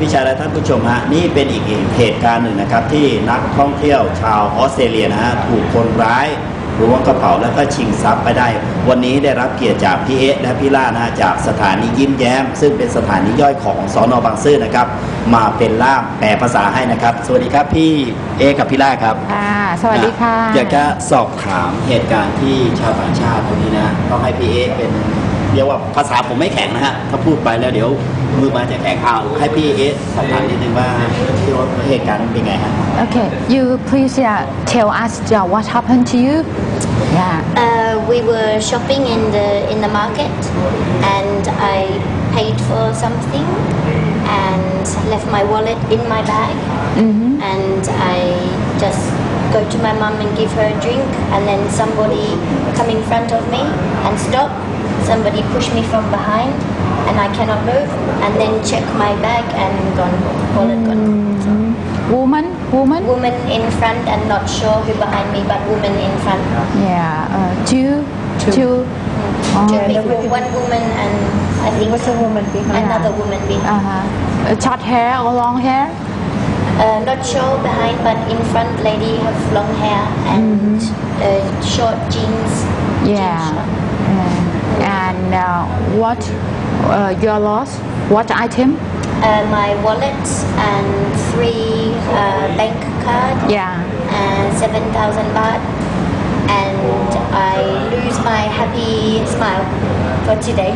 พี่ชายและท่านผู้ชมฮะนี่เป็นอีกเหตุการณ์หนึ่งนะครับ ที่นักท่องเที่ยวชาวออสเตรเลียนะฮะถูกคนร้ายล้วงกระเป๋าแล้วก็ชิงทรัพย์ไปได้ วันนี้ได้รับเกียรติจากพี่เอ๊ะและพี่ล่านะฮะจากสถานียิ้มแย้ม ซึ่งเป็นสถานีย่อยของสอนอบางซื่อนะครับ มาเป็นล่ามแปลภาษาให้นะครับ สวัสดีครับพี่เอ๊ะกับพี่ล่าครับค่ะสวัสดีค่ะอยากจะสอบถามเหตุการณ์ที่ชาวต่างชาติคนนี้นะต้องให้พี่เอ๊ะเป็น เรียกว่าภาษาผมไม่แข็งนะฮะถ้าพูดไปแล้วเดี๋ยวมือมาจะแข็งเอาให้พี่เอ๊ะสอบถามนิดนึงว่าที่ว่าเหตุการณ์นั้นเป็นไงฮะ Okay you please uh, tell us uh, what happened to you yeah Uh, we were shopping in the in the market, and I paid for something, and left my wallet in my bag, and I just go to my mum and give her a drink, and then somebody come in front of me and stop. Somebody push me from behind, and I cannot move, and then check my bag and gone, wallet gone. woman woman Woman in front and not sure who behind me, but woman in front. yeah uh, two two Oh. Two people, one woman and I think was a woman behind? another woman behind. uh-huh. Uh, short hair or long hair Uh, not sure behind, but in front lady have long hair and uh, short jeans. jean yeah short. Uh, and uh, what uh, your loss what item Uh, my wallet and three uh, bank card yeah and seven thousand baht, and I lose my happy smile for today.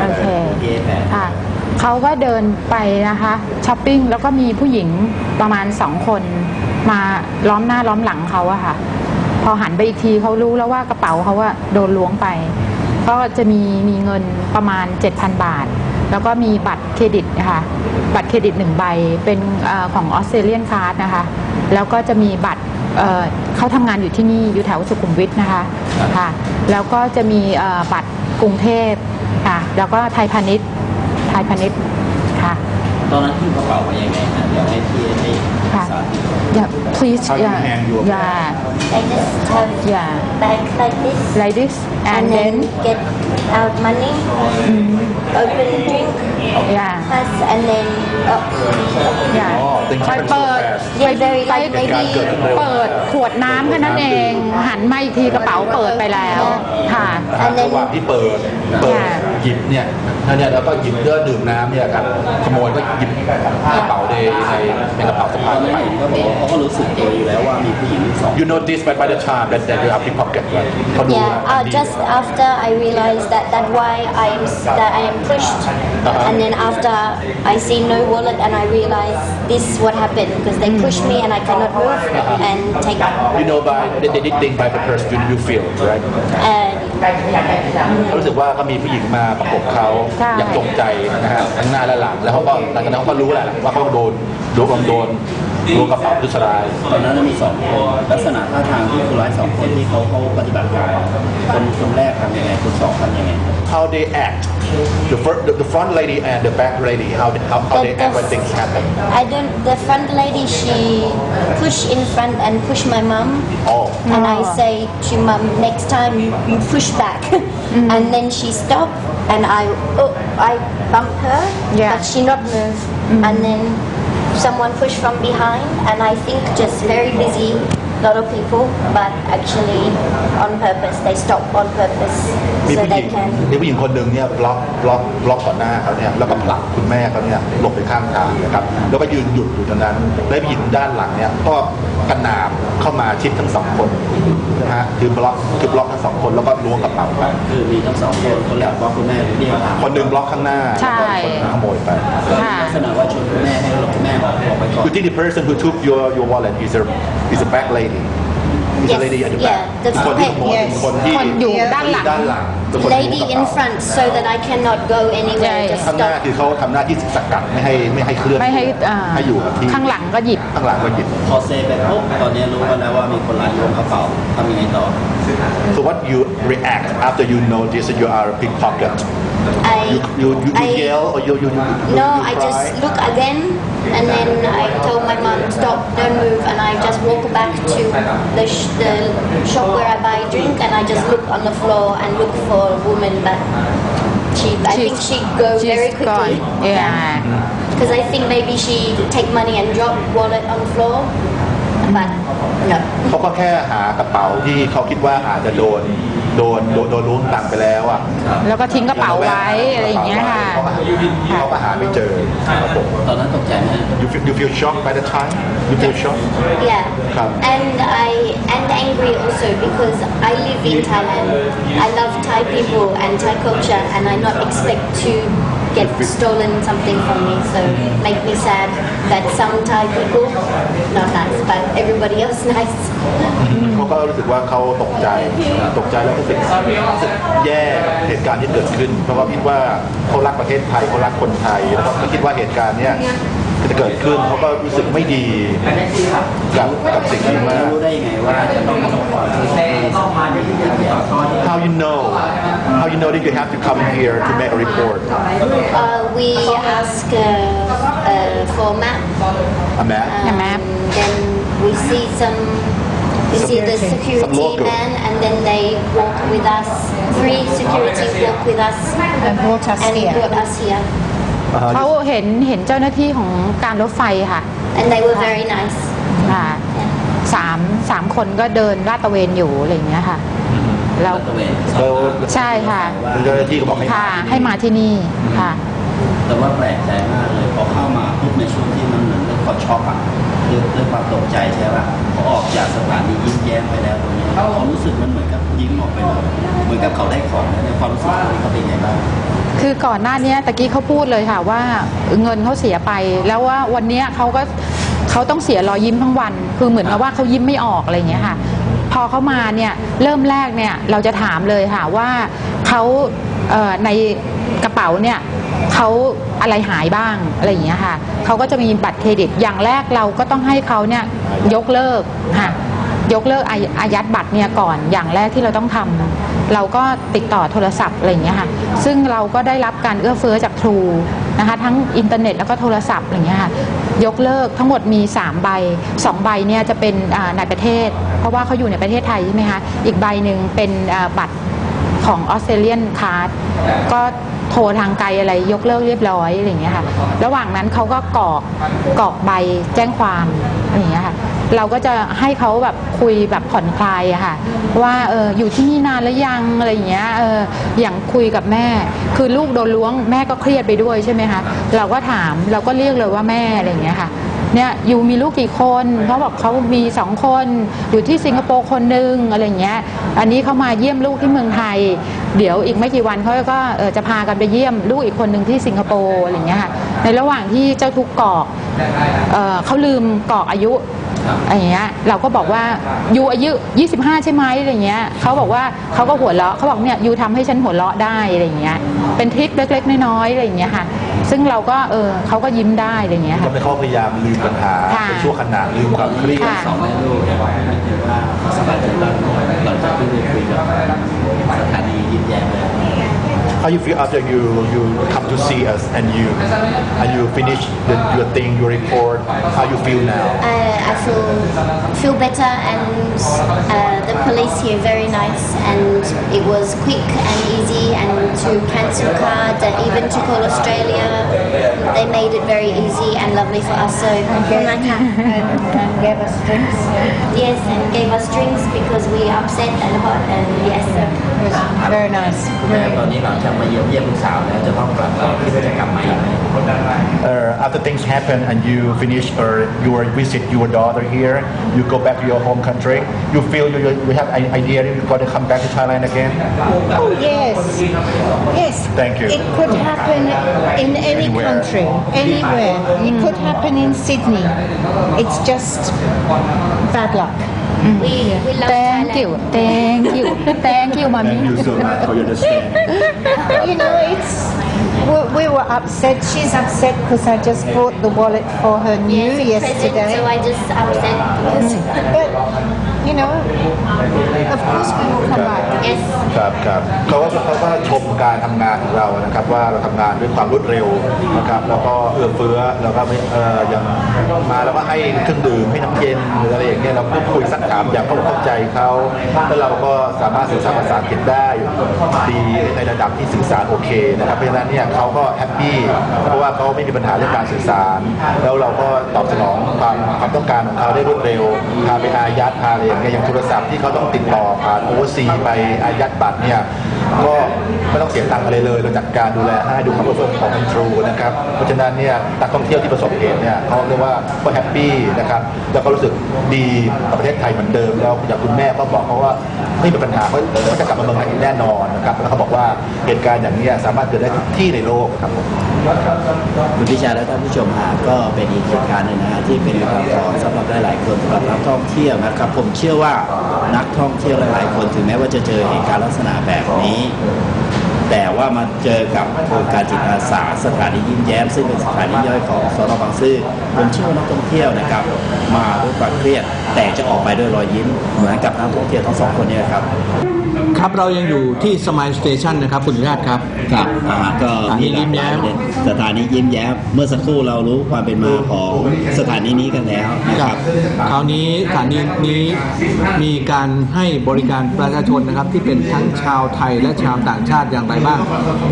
โอเคพี่เอ๊ะแปลค่ะเขาก็เดินไปนะคะช้อปปิ้งแล้วก็มีผู้หญิงประมาณสองคนมาล้อมหน้าล้อมหลังเขาอะค่ะ พอหันไปอีกทีเขารู้แล้วว่ากระเป๋าเขาอะโดนล้วงไป ก็จะมีมีเงินประมาณ 7,000 บาท แล้วก็มีบัตรเครดิตนะคะบัตรเครดิตหนึ่งใบเป็นเออของออสเตรเลียนคาร์ดนะคะ แล้วก็จะมีบัตรเอ่อเขาทำงานอยู่ที่นี่อยู่แถวสุขุมวิทนะคะค่ะแล้วก็จะมีเอ่อบัตรกรุงเทพค่ะแล้วก็ไทยพาณิชย์ไทยพาณิชย์ค่ะตอนนั้นที่กระเป๋ามายังไงฮะเดี๋ยวให้พี่เอ๊ะได้ค่ะสาธิต yeah please How you yeah hand your yeah I just have yeah bag like this. like this and and then then get out money, open drink, yeah pass, and then oh, yeah อ๋อ things ไป happen so เปิด fast ไป very like ไป maybe เกิดเร็ว เปิดขวดน้ำแค่นั้นเอง หันมาอีกทีกระเป๋าเปิดไปแล้วค่ะ And then ระหว่างที่เปิดเปิดค่ะหยิบเนี่ยแล้วเนี่ยแล้วก็หยิบเลือดื่มน้ำเนี่ยครับขโมยก็หยิบกระเป๋าในในในกระเป๋าสะตพาอยนนั้นไปผู้หญิงก็บอกว่าเขาก็รู้สึกตัวอยู่แล้วว่ามีผู้หญิงสอง You notice by by the time that that you are pickpocket right เขาดู yeah, uh, just after I realized that that why I am that I am pushed, and then after I see no wallet and I realize this what happened because they pushed me and I cannot move and take you know by they they did think by the person you you feel right uh, รู้สึกว่าก็มีผู้หญิงมาประกบเขาใช่ อย่างตกใจนะฮะทั้งหน้าและหลังแล้วเขาก็หลังจากนั้นเขาก็รู้แหละว่าเขาโดนโดนโดน โดนกระเป๋าทุสลายตอนนั้นมีสองคนลักษณะท่าทางที่คนร้ายสองคนที่เขาเขาปฏิบัติการคนคนแรกทำยังไงคนสองทำยังไง how they act the first the, the front lady and the back lady how they, how, how they act when things happen I don't. The front lady she push in front and push my mom. oh And I say to mom, next time you, you push back. And then she stop and I oh, I bump her, Yeah. but she not move. And then someone push from behind and I think just very busy, lot of people, but actually on purpose. They stop on purpose มี so ผู้ห they ญิง can มีผู้หญิงคนหนึ่งเนี่ยบล็อกบล็อกบล็อกต่อหน้าเขาเนี่ยแล้วก็ผลักคุณแม่เขาเนี่ยหลบไปข้างทางนะครับแล้วก็ยืนหยุดอยู่ตรงนั้น แล้วผู้หญิงด้านหลังเนี่ยก็กระหน่ำเข้ามาชิดทั้งสองคนนะฮะคือบล็อกคือบล็อกทั้งสองคนแล้วก็ล้วงกระเป๋าไปคือมีทั้งสองคนคนแรกว่าคุณแม่เรียกหาคนหนึ่งบล็อกข้างหน้าใช่แล้วก็คนหนึ่งขโมยไปค่ะลักษณะว่าชนคุณแม่ให้หลบคุณแม่ออกออกไปก่อน You think the person who took your your wallet is a is a back lady is a Yes, lady at the yeah, back the คนที่ขโมย yes. คนที่คนอยู่ด้านหลัง ด้านหลังเป็นคนที่ lady ล้วงกระ in เป๋า front so that I cannot go anywhere. Yeah, Just ข้างหน้า stop. คือเขาทำหน้าที่สกัดไม่ให้ไม่ให้เคลื่อนไม่ให้อ่าให้อยู่กับที่ข้างหลังก็หยิบ ข้างหลังก็หยิบ พอเซไปปุ๊บตอนนี้รู้กันแล้วว่ามีคนร้ายล้วงกระเป๋าทำยังไงต่อ so what you react after you notice that you are a pickpocket I you you you, you I- yell or you you, you, you No, you I cry? just look again and then I told my mom, stop, don't move, and I just walk back to the, sh- the shop where I buy drink and I just look on the floor and look for a woman back. She, I think she go she's very quickly. gone. Yeah. Because I think maybe she take money and drop wallet on floor, but no. เขาก็แค่หากระเป๋าที่เขาคิดว่าอาจจะโดน โดนโดนโดนล้วงตังค์ไปแล้วอะแล้วก็ทิ้งกระเป๋าไว้อะไรอย่างเงี้ยค่ะเขาก็หาเขาก็หาไม่เจอครับผม ตอนนั้นตกใจไหม you feel you feel shocked by the time you feel shocked Yeah. Come. And I and angry also because I live in Thailand. I love Thai people and Thai culture, and I not expect to get stolen something from me. So make me sad that some Thai people not nice, but everybody else nice. เขาก็รู้สึกว่าเขาตกใจตกใจแล้วก็รู้สึกรู้สึกแย่กับเหตุการณ์ที่เกิดขึ้น เพราะว่าคิดว่าเขารักประเทศไทยเขารักคนไทยแล้วก็ไม่คิดว่าเหตุการณ์เนี้ยจะเกิดขึ้นเขาก็รู้สึกไม่ดีกับกับสิ่งนี้มากรู้ได้ยังไงว่าจะต้องมาขอโทษที่สถานีที่เดียว How you know How you know that you have to come here to make a report Uh, we ask uh, uh, for map. a map A map. Then we see some. We see the Some security local. man, and then they walk with us. Three security walk with us and brought us and here. brought us here. เขาเห็นเห็นเจ้าหน้าที่ของการรถไฟค่ะ And they were very nice. ค่ะสามสามคนก็เดินลาดตระเวนอยู่อะไรอย่างเงี้ยค่ะแล้วตระเวนแล้วใช่ค่ะเจ้าหน้าที่ก็บอกให้ค่ะให้มาที่นี่ค่ะ แต่ว่าแปลกใจมากเลยพอเข้ามาปุ๊บในช่วงที่มันเหมือนกับเขาช็อกอะ ด้วยด้วยความตกใจใช่ป่ะพอออกจากสถานียิ้มแย้มไปแล้วตรงนี้เขารู้สึกมันเหมือนกับยิ้มออกไปเลยเหมือนกับเขาได้ของแล้วในความรู้สึกของเขาเป็นไงบ้างคือก่อนหน้านี้ตะกี้เขาพูดเลยค่ะว่าเงินเขาเสียไป แล้วว่าวันเนี้ยเขาก็เขาต้องเสียรอยยิ้มทั้งวัน คือเหมือนกับว่าเขายิ้มไม่ออกอะไรอย่างเงี้ยค่ะ พอเขามาเนี่ยเริ่มแรกเนี่ยเราจะถามเลยค่ะว่าเขาเอ่อในกระเป๋าเนี่ย เขาอะไรหายบ้างอะไรอย่างเงี้ยค่ะเขาก็จะมีบัตรเครดิตอย่างแรกเราก็ต้องให้เขาเนี่ยยกเลิกค่ะยกเลิกอายัดบัตรเนี่ยก่อนอย่างแรกที่เราต้องทำเราก็ติดต่อโทรศัพท์อะไรอย่างเงี้ยค่ะซึ่งเราก็ได้รับการเอื้อเฟื้อจากทรูนะคะทั้งอินเทอร์เน็ตแล้วก็โทรศัพท์อะไรอย่างเงี้ยค่ะยกเลิกทั้งหมดมี 3 ใบ 2 ใบเนี่ยจะเป็นอ่าในประเทศ เพราะว่าเขาอยู่ในประเทศไทยใช่ไหมคะอีกใบหนึ่งเป็นบัตรของออสเตรเลียนคาร์ดก็ โทรทางไกลอะไรยกเลิกเรียบร้อยอะไรอย่างเงี้ยค่ะ ระหว่างนั้นเขาก็กรอกกรอกใบแจ้งความอะไรอย่างเงี้ยค่ะ เราก็จะให้เขาแบบคุยแบบผ่อนคลายอะค่ะ ว่าเอออยู่ที่นี่นานแล้วยังอะไรอย่างเงี้ยเอออย่างคุยกับแม่ คือลูกโดนล้วงแม่ก็เครียดไปด้วยใช่ไหมคะเราก็ถามเราก็เรียกเลยว่าแม่อะไรอย่างเงี้ยค่ะ เนี่ยอยู่มีลูกกี่คนเขาบอกเขามีสองคน อยู่ที่สิงคโปร์คนหนึ่งอะไรเงี้ย อันนี้เขามาเยี่ยมลูกที่เมืองไทย เดี๋ยวอีกไม่กี่วันเขาก็จะพากันไปเยี่ยมลูกอีกคนหนึ่งที่สิงคโปร์อะไรเงี้ยค่ะในระหว่างที่เจ้าทุกเกรอกเขาลืมกรอกอายุ อะไรอย่างเงี้ยเราก็บอกว่ายูอายุ 25 ใช่ไหมอะไรเงี้ยเขาบอกว่าเขาก็หัวเราะเขาบอกเนี่ยยูทำให้ฉันหัวเราะได้อะไรอย่างเงี้ยเป็นทริคเล็กๆน้อยๆอะไรอย่างเงี้ยค่ะ ซึ่งเราก็เออเขาก็ยิ้มได้อะไรอย่างเงี้ยก็ค่ะเป็นเขาพยายามลืมปัญหาค่ะเป็นชั่วขณะลืมความเครียดค่ะสองแม่ลูกเนี่ยไม่เจอว่าเขาสบายใจบ้างหลังจากที่ได้คุยกับ How you feel after you you come to see us and you and you finish the, your thing your report? How you feel now? Uh, I feel feel better, and uh, police here very nice, and it was quick and easy, and to cancel cards and even to call Australia, they made it very easy and lovely for us. So, Kumaka. and, and gave us drinks. yes, and gave us drinks because we upset and hot, and yes. So. It was very nice. แม่ตอนนี้หลังจากมาเยี่ยมเยี่ยมลูกสาวแล้วจะต้องกลับแล้วคิดว่าจะกลับมาอีกไหม uh, after things happen and you finish or you visit your daughter here you go back to your home country you feel you, you you have an idea if you want to come back to Thailand again? Oh, yes. Yes. Thank you. It could happen in any anywhere. country, anywhere. Mm. It could happen in Sydney. It's just bad luck. Mm. We, we love Thank Thailand. you. Thank you. Thank you, mommy. Thank you so much for your you know, it's we, we were upset. She's upset because I just bought the wallet for her new Yes, a present, yesterday. so I just upset because But you know, of course we will come back. Yes. ครับครับเขาก็เขาก็ชมการทำงานของเรานะครับ ว่าเราทำงานด้วยความรวดเร็วนะครับแล้วก็เอื้อเฟื้อแล้วก็ไม่เอ่ออย่างมาแล้วก็ให้เครื่องดื่มให้น้ำเย็นหรืออะไรอย่างเงี้ยเราพูดคุยสักถามอย่างเขาเข้าใจเขาแล้วเราก็สามารถสื่อสารภาษาอังกฤษได้ดีในระดับที่สื่อสารโอเคนะครับเพราะฉะนั้นเนี่ยเขาก็แฮปปี้เพราะว่าเขาไม่มีปัญหาเรื่องการสื่อสาร แล้วเราก็ตอบสนองความความต้องการของเขาได้รวดเร็วพาไปอายัดพาอะไรอย่างเงี้ยอย่างโทรศัพท์ที่เขาต้องติดต่อผ่านโอซีไปอายัดบัตรเนี่ยก็ไม่ต้องเสียตังค์อะไรเลยเราจัดการดูแลให้ดูความเฟิร์มของทรูนะครับเพราะฉะนั้นเนี่ยนักท่องเที่ยวที่ประสบเหตุเนี่ยเขาเรียกว่าก็แฮปปี้นะครับแล้วก็รู้สึกดีกับประเทศไทยเหมือนเดิมแล้วอย่างคุณแม่ก็บอกเขาว่าไม่มีปัญหาเขาจะกลับมาเมืองไทยแน่นอนนะครับแล้วเขาบอกว่าเหตุการณ์อย่างนี้สามารถเกิดได้ทุกที่ที่ในโลกครับผมคุณพิชาและท่านผู้ชมหาก็เป็นอีกเหตุการณ์หนึ่งนะฮะที่เป็นควาหรณ์สำหรับหลายๆคนสำหรับนักท่องเที่ยวนะครับ ผมเชื่อว่านักท่องเที่ยวหลายๆคนถึงแม้ว่าจะเจอเหตุการณ์ลักษณะแบบนี้ แต่ว่ามาเจอกับโครงการจิตอาสาสถานียิ้มแย้มซึ่งเป็นสถานีย่อยของสนบางซื่อผมเชื่อว่านักท่องเที่ยวนะครับ มาด้วยความเครียด แต่จะออกไปด้วยรอยยิ้มเหมือนกับนักท่องเที่ยวทั้งสองคนเนี้ครับ ครับเรายังอยู่ที่สม i l สเตชันนะครับคุณสุชาติครับ ครับอ่าก็สถานีมีหลากหลายยิ้มแย้มประเด็นสถานียิ้มแย้มเมื่อสักครู่เรารู้ความเป็นมาของสถานีนี้กันแล้วนะคครัรับบ คราวนี้สถานีนี้มีการให้บริการประชาชนนะครับ ที่เป็นทั้งชาวไทยและชาวต่างชาติอย่างไรบ้าง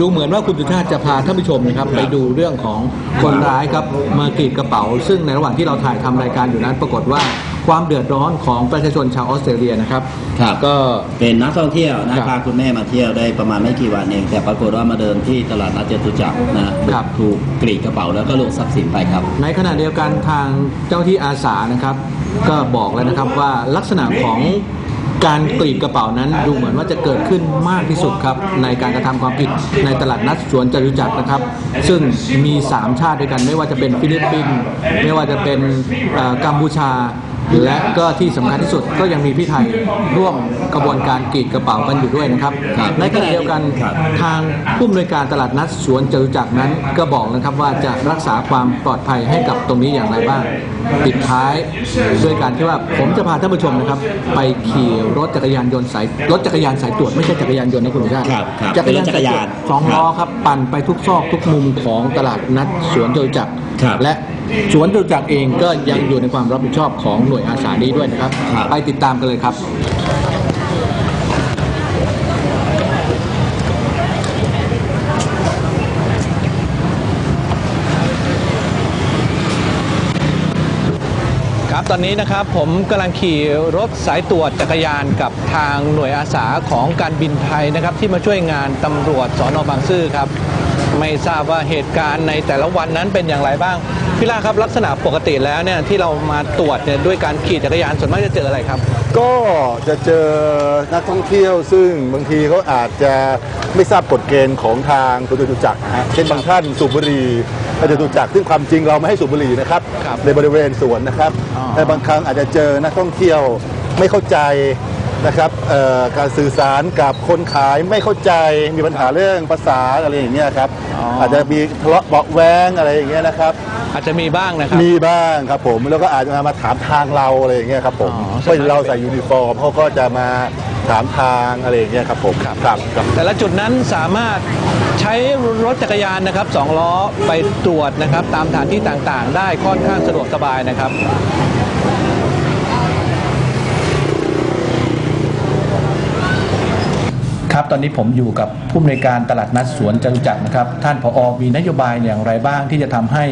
ดูเหมือนว่าคุณสุชาติจะพาท่านผู้ชมนะครับ ไปดูเรื่องของคนร้ายครับมากรีดกระเป๋าซึ่งในระหว่างที่เราถ่ายทำรายการอยู่นั้น ปรากฏว่าความเดือดร้อนของประชาชนชาวออสเตรเลียนะครับครับก็เป็นนักท่องเที่ยวนะครับพาครับคุณแม่มาเที่ยวได้ประมาณไม่กี่วันเอง แต่ปรากฏว่ามาเดินที่ตลาดนัดจตุจักรนะครับถูกกรีดกระเป๋าแล้วก็ลงทรัพย์สินไปครับ ในขณะเดียวกันทางเจ้าหน้าที่อาสานะครับ ก็บอกแล้วนะครับว่าลักษณะของ การกรีดกระเป๋านั้นดูเหมือนว่าจะเกิดขึ้นมากที่สุดครับ ในการกระทำความผิดในตลาดนัดสวนจตุจักรนะครับ ซึ่งมี 3 ชาติด้วยกันไม่ว่าจะเป็นฟิลิปปินส์ไม่ว่าจะเป็นกัมพูชา และก็ที่สำคัญที่สุดก็ยังมีพี่ไทยร่วมกระบวนการกรีดกระเป๋ากันอยู่ด้วยนะครับครับในขณะเดียวกันครับทางผู้อำนวยการตลาดนัดสวนจตุจักรนั้นก็บอกนะครับว่าจะรักษาความปลอดภัยให้กับตรงนี้อย่างไรบ้างปิดท้ายด้วยการที่ว่าผมจะพาท่านผู้ชมนะครับ ไปขี่รถจักรยานยนต์สายรถจักรยานสายตรวจไม่ใช่จักรยานยนต์นะคุณผู้ชมครับครับจักรยานเป็นรถจักรยานสายตวจสองล้อครับปั่นไปทุกซอกทุกมุมของตลาดนัดสวนจตุจักรครับและ สวนจตุจักรเองก็ยังอยู่ในความรับผิดชอบของหน่วยอาสานี้ด้วยนะครับครับ ไปติดตามกันเลยครับครับตอนนี้นะครับผมกำลังขี่รถสายตรวจจักรยานกับทางหน่วยอาสาของการบินไทยนะครับ ที่มาช่วยงานตำรวจสอนอบางซื่อครับ ไม่ทราบว่าเหตุการณ์ในแต่ละวันนั้นเป็นอย่างไรบ้าง พี่ล่าครับลักษณะปกติแล้วเนี่ยที่เรามาตรวจเนี่ยด้วยการขี่จักรยานส่วนมากจะเจออะไรครับ ก็จะเจอนักท่องเที่ยวซึ่งบางทีเขาอาจจะไม่ทราบกฎเกณฑ์ของทางตัวจตุจักรนะฮะเช่นบางท่านสูบบุหรี่ในจตุจักรซึ่งความจริงเราไม่ให้สูบบุหรี่นะครับครับในบริเวณสวนนะครับอ๋อแต่บางครั้งอาจจะเจอนักท่องเที่ยวไม่เข้าใจ นะครับเอ่อการสื่อสารกับคนขายไม่เข้าใจมีปัญหาเรื่องภาษาอะไรอย่างเงี้ยครับอาจจะมีทะเลาะเบาะแว้งอะไรอย่างเงี้ยนะครับ อาจจะมีบ้างนะครับมีบ้างครับผมแล้วก็อาจจะมาถามทางเราอะไรอย่างเงี้ยครับผมอ๋อเพราะเราใส่ยูนิฟอร์มเขาก็จะมาถามทางอะไรอย่างเงี้ยครับผมครับครับครับแต่ละจุดนั้นสามารถใช้รถจักรยานนะครับสองล้อไปตรวจนะครับ ตามสถานที่ต่างๆ ได้ค่อนข้างสะดวกสบายนะครับ ครับ ตอนนี้ผมอยู่กับผู้อำนวยการตลาดนัดสวนจตุจักรนะครับ ท่านผอมีนโยบายอย่างไรบ้างที่จะทำให้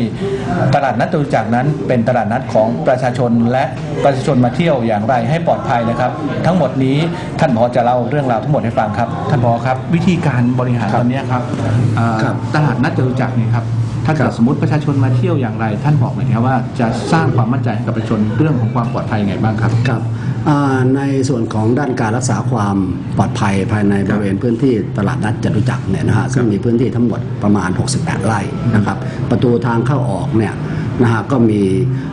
ตลาดนัดจตุจักรนั้นเป็นตลาดนัดของประชาชนและประชาชนมาเที่ยวอย่างไรให้ปลอดภัยนะครับ ทั้งหมดนี้ท่านผอจะเล่าเรื่องราวทั้งหมดให้ฟังครับ ท่านผอครับ วิธีการบริหารตอนนี้ครับอ่าตลาดนัดจตุจักรเนี่ยครับ ถ้าเกิดสมมติประชาชนมาเที่ยวอย่างไร ท่านบอกหน่อยครับว่าจะสร้างความมั่นใจให้กับประชาชนเรื่องของความปลอดภัยยังไงบ้างครับ ครับอ่าในส่วนของด้านการรักษาความปลอดภัยภายในบริเวณพื้นที่ตลาดนัดจตุจักรเนี่ยนะฮะซึ่งมีพื้นที่ทั้งหมดประมาณ 68 ไร่นะครับประตูทางเข้าออกเนี่ยนะฮะก็มี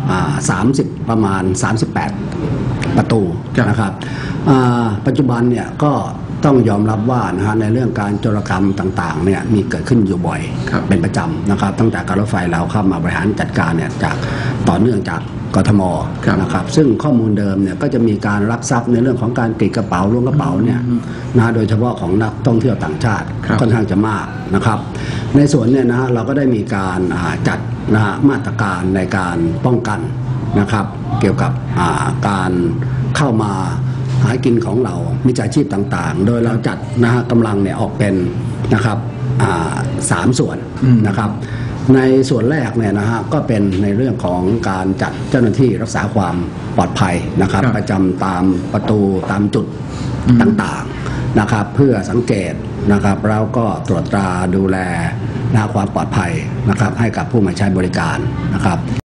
อ่า30 ประมาณ 38 ประตูนะครับอ่าปัจจุบันเนี่ยก็ ต้องยอมรับว่านะฮะในเรื่องการโจรกรรมต่างๆเนี่ยมีเกิดขึ้นอยู่บ่อยครับเป็นประจำนะครับ ตั้งแต่การรถไฟเราเข้ามาบริหารจัดการเนี่ยจากต่อเนื่องจากกทมครับนะครับซึ่งข้อมูลเดิมเนี่ยก็จะมีการลักทรัพย์ในเรื่องของการกรีดกระเป๋าล้วงกระเป๋าเนี่ยนะโดยเฉพาะของนักท่องเที่ยวต่างชาติครับค่อนข้างจะมากนะครับ ในส่วนเนี่ยนะฮะเราก็ได้มีการอ่าจัดนะฮะมาตรการในการป้องกันนะครับ เกี่ยวกับอ่าการเข้ามา หากินของเรามิจฉาชีพต่างๆ โดยเราจัดนะฮะกำลังเนี่ยออกเป็นนะครับอ่าสามส่วนอืมนะครับ ในส่วนแรกเนี่ยนะฮะก็เป็นในเรื่องของการจัดเจ้าหน้าที่รักษาความปลอดภัยนะครับครับประจำตามประตูตามจุดอืมต่างๆนะครับ เพื่อสังเกตนะครับแล้วก็ตรวจตราดูแลนะความปลอดภัยนะครับ ให้กับผู้มาใช้บริการนะครับ